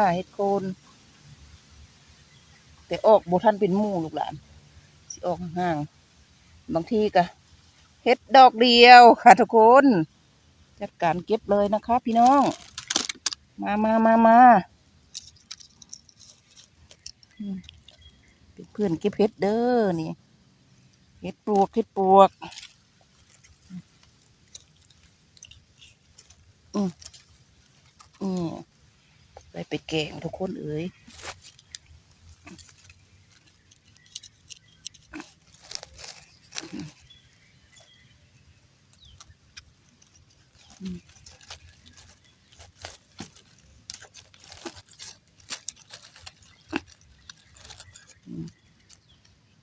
่าเฮ็ดโคนแต่ออกบ่ทันเป็นหมู่ลูกหลานสิออกห่างบางทีก็เฮ็ดดอกเดียวค่ะทุกคนจัดการเก็บเลยนะคะพี่น้อง มามามามาเป็นเพื่อนเก็บเฮ็ดเด้อนี่เฮ็ดปลวกเฮ็ดปลวก อืม ไปแกงทุกคนเอ๋ย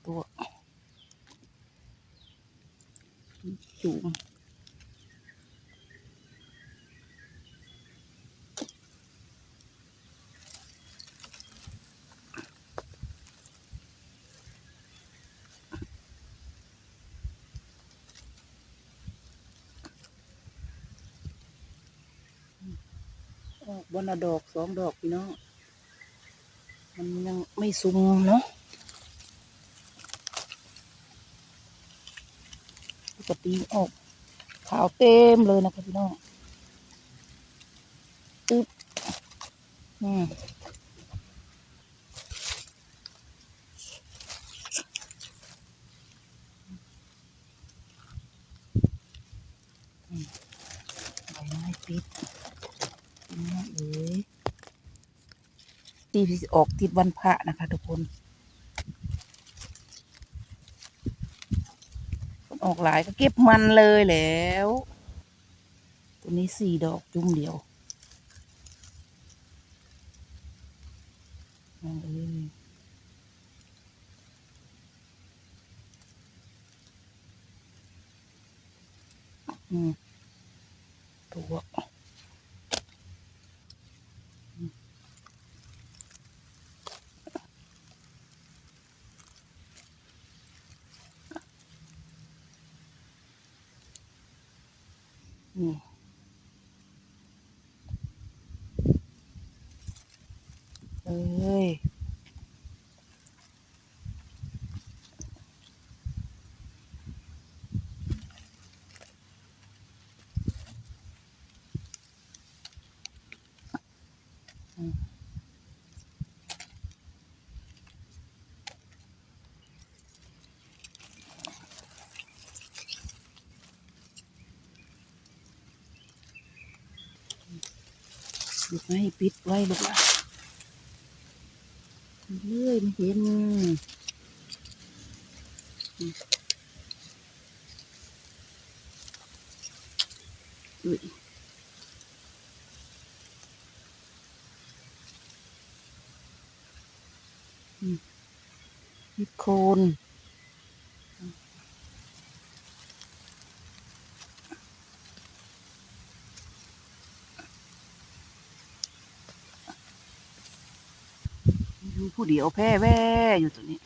ตัวจุ่ม ออกบนละดอกสองดอกพี่น้องมันยังไม่ซุมเนาะปกติออกขาวเต็มเลยนะคะพี่น้องตึ๊บอืมอืมใบไม้ปิดพี่น้องเอ้ย ตีที่ออกติดวันพระนะคะทุกคนมันออกหลายก็เก็บมันเลยแล้ว ตัวนี้สี่ดอกจุ่มเดียวนั่นเองอืมตัว อ้ยลูกให้ปิดไว้ลูกละ เลื่อยม่เห็นอุ้ยอืมเฮ็ดโคน ผู้เดียวแพ้แว่อยู่ตัวนี้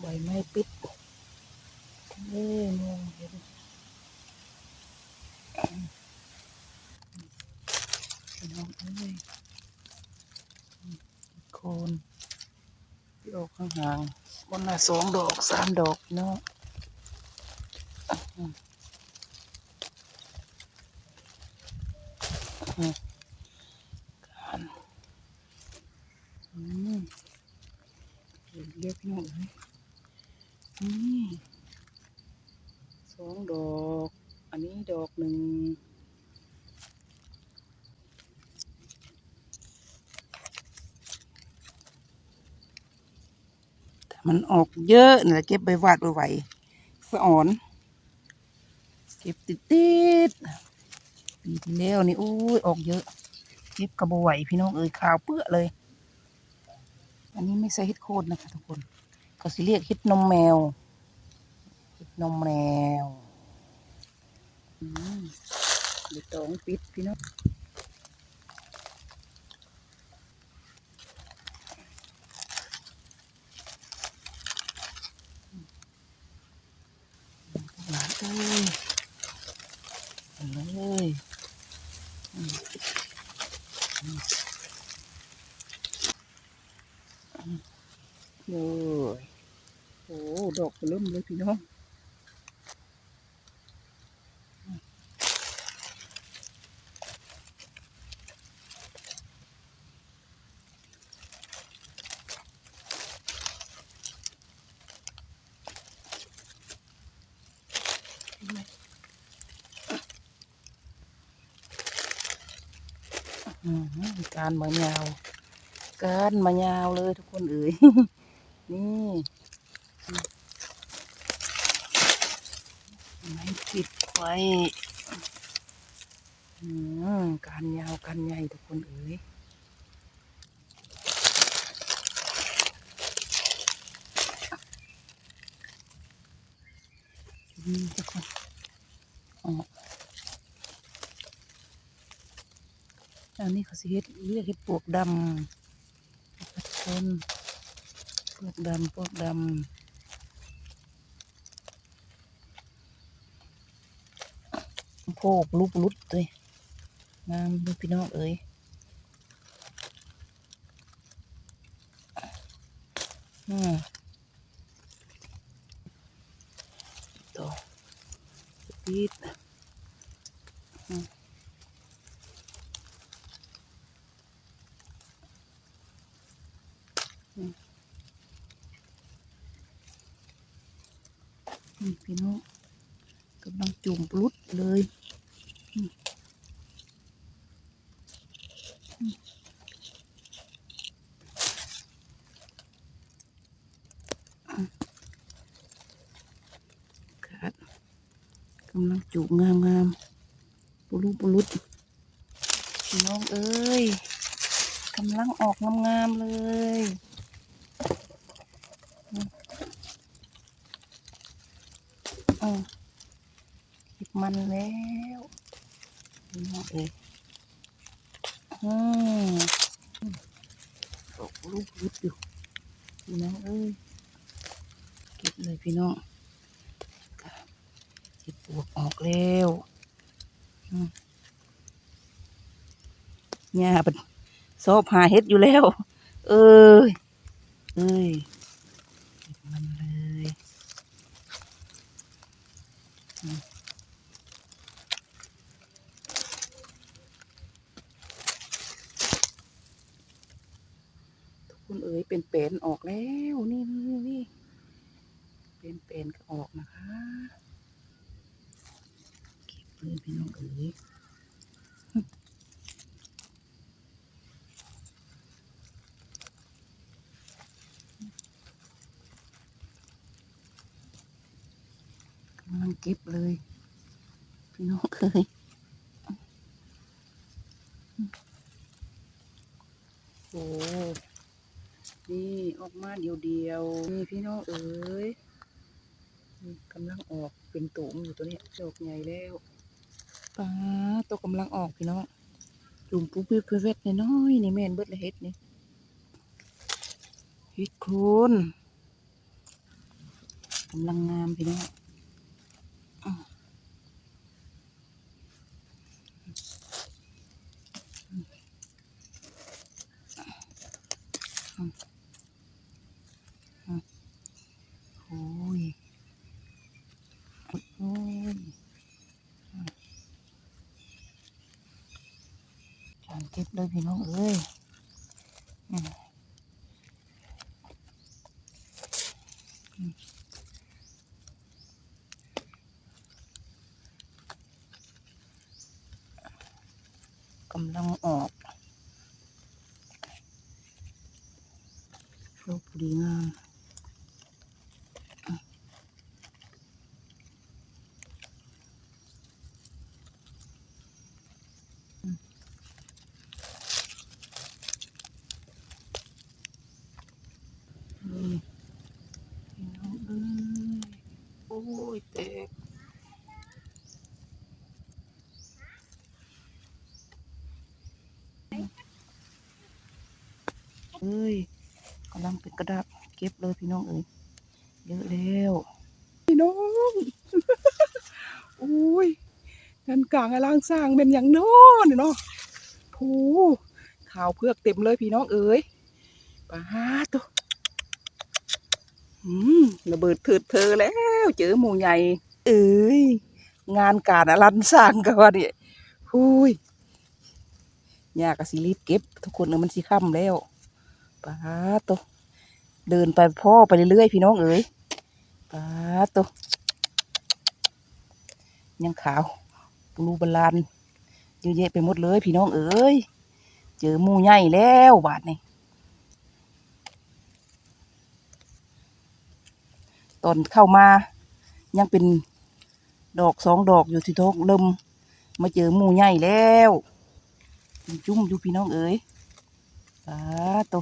ใบไม้ปิดเอ้ยมองเห็นน้องเอ้ยโคนที่ออกข้างห่าง บนละสองดอกสามดอกเนาะอืมอืมการอืมเรียกพี่น้อยนี่สองดอก อันนี้ดอกหนึ่ง มันออกเยอะนะเก็บใบวาดไว้ไหวสะอ่อน เก็บติดติดปีที่แล้วนี่อุ้ยออกเยอะ เก็บกระบไหวพี่น้องเอ้ยขาวเปื้อเลย อันนี้ไม่ใช่เห็ดโคนนะคะทุกคนเขาสิเรียกเห็ดนมแมวนมแมวอืมเดี๋ยวตองปิดพี่น้อง เลยเอาเลยอืมอืมอืมโอ้ยโอ้ ดอกเริ่มเลยพี่น้องการมายาวการมายาวเลยทุกคนเอ๋ย นี่ไม่ ปิดไฟอืมการยาวการใหญ่ทุกคนเอ๋ยทุกคนออกอันนี้เขาสิเฮ็ดเรียกเฮ็ดปวกดำทุกคนปวกดำปวกดำ โพกลูกลุดเลยงามดูพี่น้องเอ๋ยอืมต่อปิดอืมอืมนี่พี่น้องกำลังจุ่มปลุดเลยอืมอืม อืมครับกำลังจุ่มงามงามๆปลุดปลุดพี่น้องเอ้ยกำลังออกงามงามๆเลยอืมอืมเก็บมันแล้วพี่น้องเอ้ยอืมออกลูกลุดอยู่พี่น้องเอ้ย เลยพี่น้องเก็บปวกออกแล้วอืมหญ้าเป็นซอบหาเฮ็ดอยู่แล้ว เอ้ย เอ้ยมันเลยทุกคนเอ้ยเป็นเป็นออกแล้ว นี่นี่นี่ เป็นเปนก็ออกนะคะเก็บเลยพี่น้องเอ้ยกำลังเก็บเลย พี่น้องเคยโอ้นี่ออกมาเดียวเดียวๆนี่พี่น้องเอ๋ยำลังออกเป็นตุ่มอยู่ตัวนี้ดอกใหญ่แล้วป้าตัวกำลังออกพี่น้องจุ่มปุ๊บปิ๊บเพื่อเวทน้อยนี่แม่นเบิดละเฮ็ดนี่เฮ็ดโคนกำลังงามพี่น้อง โอ้ย โอ้ยจานเก็บเลยพี่น้องเอ้ยกำลังออกโชคดีงาม นี่พี่น้องเอ้ยโอ้ยแตก เอ้ยกำลังเป็นกระดับเก็บเลยพี่น้องเอ้ยเยอะแล้วพี่น้องอุ้ยนั่นกลางอลางสร้างเป็นอย่างโน้นเนาะโอ้ข่าวเพือกเต็มเลยพี่น้องเอ๋ยปาตัวอืมระเบิดเถิดเธอแล้ว เจอหมูใหญ่ เอ้ย งานการอลันสร้างกันวะเนี่ยหุยยากกสิรีบเก็บ ทุกคนเออมันสิค่ำแล้ว ปาตัวเดินไปพ่อไปเรื่อยๆพี่น้องเอ๋ยปาตัวยังขาวปลูบาลานเยอะแยะไปหมดเลยพี่น้องเอ๋ยเจอหมูใหญ่แล้วบาดนี้ตอนเข้ามายังเป็นดอกสองดอกอยู่ที่ท้องลมมาเจอหมูใหญ่แล้วจุ่มอยู่พี่น้องเอ๋ยปาโต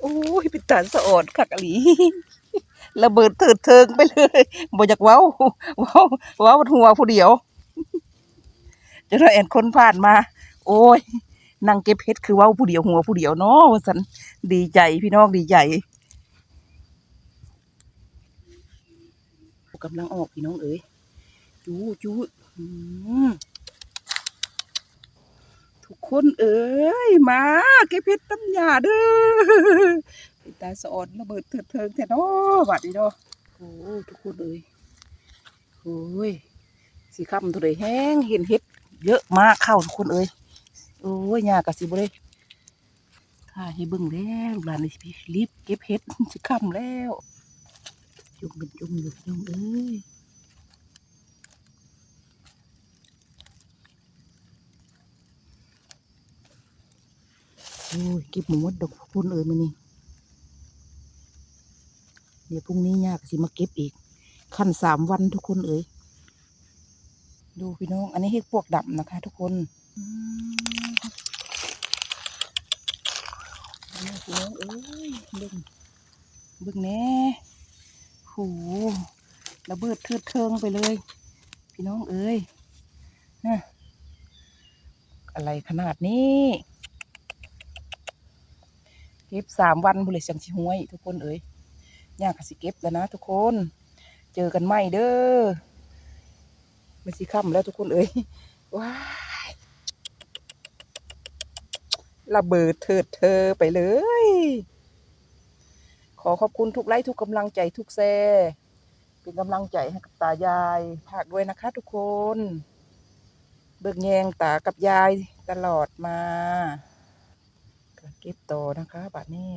โอ้ยเป็นตาสะออดคักอะลีระเบิดเถิดเทิงไปเลยบ่อยากเว้าเว้าเว้าหัวผู้เดียวจะได้เอ็นคนผ่านมา โอ้ยนั่งเก็บเห็ดคือเว้าผู้เดียวหัวผู้เดียวเนาะสันดีใจพี่น้องดีใจกำลังออกพี่น้องเอ๋ยจู้จู้อืม ทุกคนเอ๋ยมาเก็บเห็ดตั้มยาเด้อเป็นตาสะออนระเบิดเถิดเทิงแท้เนาะบัดนี้เนาะโอ้ทุกคนเอ๋ยโอ้ยสีคำตัวใดแห้งเห็นเห็ดเยอะมากเข้าทุกคนเอ้ยโอ้ยยากกะสิบ่ได้ถ้าให้เบิ่งแล้วหลานนี่สิรีบเก็บเห็ดสิค่ำแล้ว จุ่มเป็นจุ่มอยู่พี่น้องเอ้ย โอ้ยก็บหมูมดดอกพุ่นเอ้ยมานี่เดี๋ยวพรุ่งนี้ยากสิมาเก็บอีก ขั้นสามวันทุกคนเอ้ยดูพี่น้อง อันนี้เห็ดปวกดำนะคะ ทุกคนนี่พี่น้องเอ้ยเบิ่งเบิ่งแน่โหระเบิดเทิดเทิงไปเลย พี่น้องเอ้ยนะอะไรขนาดนี้ เก็บสามวันบุเลยจังสิห้วย ทุกคนเอ้ยย่างกสิเก็บแล้วนะ ทุกคน เจอกันใหม่เด้อมันสิค่ำแล้วทุกคนเอ้ยว้ายระเบิดเถิดเธอไปเลย ขอขอบคุณทุกไลค์ทุกกำลังใจทุกแซ่เป็นกำลังใจให้กับตายายภาคด้วยนะคะ ทุกคน เบิกแยงตากับยายตลอดมา เก็บต่อนะคะบัดนี้